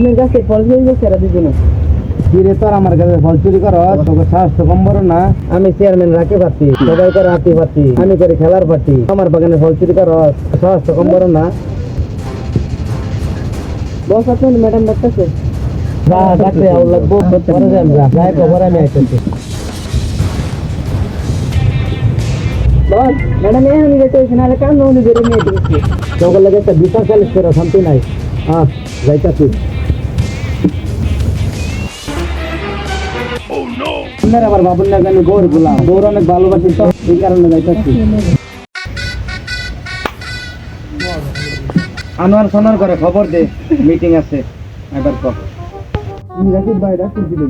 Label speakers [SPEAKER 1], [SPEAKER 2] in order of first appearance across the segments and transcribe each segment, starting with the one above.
[SPEAKER 1] আপনার কাছে ফল চুরি করছে এরা দুজনে।
[SPEAKER 2] কিরে তোর আমার কাছে ফল চুরি কর তোকে সাহস তো কম বড় না। আমি চেয়ারম্যান রাখে পাচ্ছি সবাই করে হাতি পাচ্ছি আমি করে খেলার পাচ্ছি আমার বাগানে ফল চুরি কর সাহস তো কম বড় না।
[SPEAKER 1] বস আপনার ম্যাডাম ডাকতেছে।
[SPEAKER 2] যা ডাকতে আউল লাগবো পরে যাই আমরা যাই খবর আমি আইতেছি।
[SPEAKER 1] বস ম্যাডাম এই আমি যেতে হয়েছে নাহলে কেন উনি বেরিয়ে নিয়ে দিচ্ছি
[SPEAKER 2] তোকে লাগে একটা বিচার চালিশ করে শান্তি নাই। হ্যাঁ যাইতাছি। আপনার আবার বাবুর না কেন, গৌর গুলাম। গৌর অনেক ভালোবাসি তো এই কারণে যাইতাছি। আনোয়ার সোনার করে, খবর দে মিটিং আছে, এবার কর। রাকিব ভাই রাকিব দিলে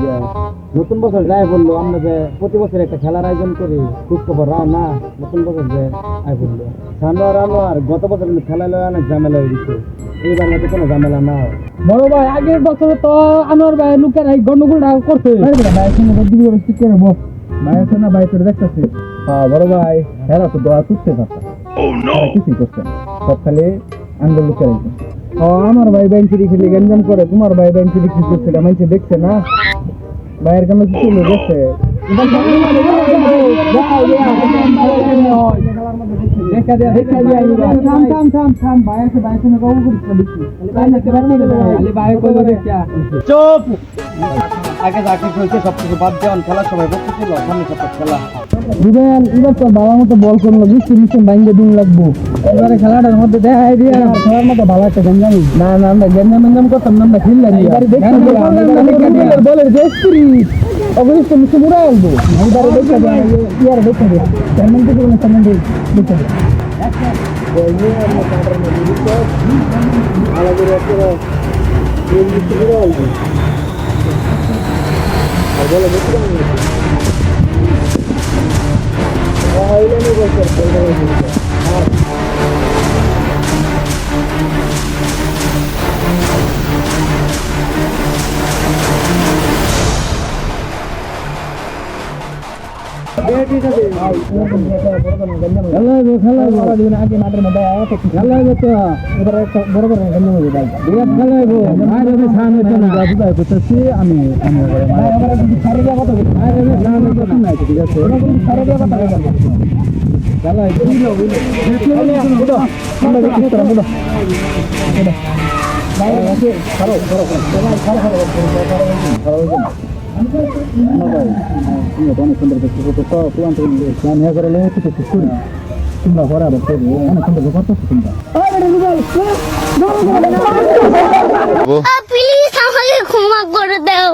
[SPEAKER 2] নতুন বছর যাই বলল, আমরা যে প্রতি বছর একটা খেলার আয়োজন করি খোঁজ খবর না, নতুন বছর যে আয় বলল। সানোয়ার আনোয়ার, গত বছর খেলা লয় অনেক ঝামেলা হয়ে গেছে। এইবার মতো কোনো ঝামেলা না হয়
[SPEAKER 1] বড় ভাই আগের বছর তো আনোয়ার ভাই লুকের এই গন্ডগোলটা করছে ভাই সঙ্গে বদ্ধি করে ঠিক করে বস ভাই আছে না ভাই তোর দেখতেছে
[SPEAKER 2] হ্যাঁ বড় ভাই হেরা তো দোয়া তুলতে পারতা কিছুই করছে না সব খালি আন্দোলন করে
[SPEAKER 1] ও আমার ভাই চুরি খেলে গঞ্জাম করে তোমার ভাই ব্যাংক চুরি কি করছে মানুষে দেখছে না ভাইয়ের কেন কিছু লোক দেখছে
[SPEAKER 2] চুপ! আগে যা কিছু হয়েছে বাদ দেওয়ান খেলা সবাই বসে ছিল সামনে সব খেলা।
[SPEAKER 1] রুবেল এবার তো বাবার মতো বল করল মিষ্টি মিষ্টি বাইঙ্গে দিন লাগবো। এবারে খেলাটার মধ্যে দেখাই দিয়ে খেলার মতো ভালো একটা গঞ্জাম। না না আমরা গঞ্জাম গঞ্জাম করতাম না আমরা খেললাম এবারে দেখলাম বলের দেশপুরি অবশ্যই মিষ্টি মুড়া আলবো এবারে দেখে ইয়ার দেখে দেয় চেয়ারম্যান থেকে কোনো চেয়ারম্যান দেখে খেলাইবো খেলাইবো আগে মাঠের হইতো না বুঝাই করতেছি আমি আমি ভাই আমার কিন্তু সারে দেওয়া অনেক সুন্দর হয়ে করে কিছু কিছু তোমরা ঘরে আবার করব অনেক সুন্দর করতেছো তোমরা
[SPEAKER 3] প্লিজ আমাকে ক্ষমা করে দাও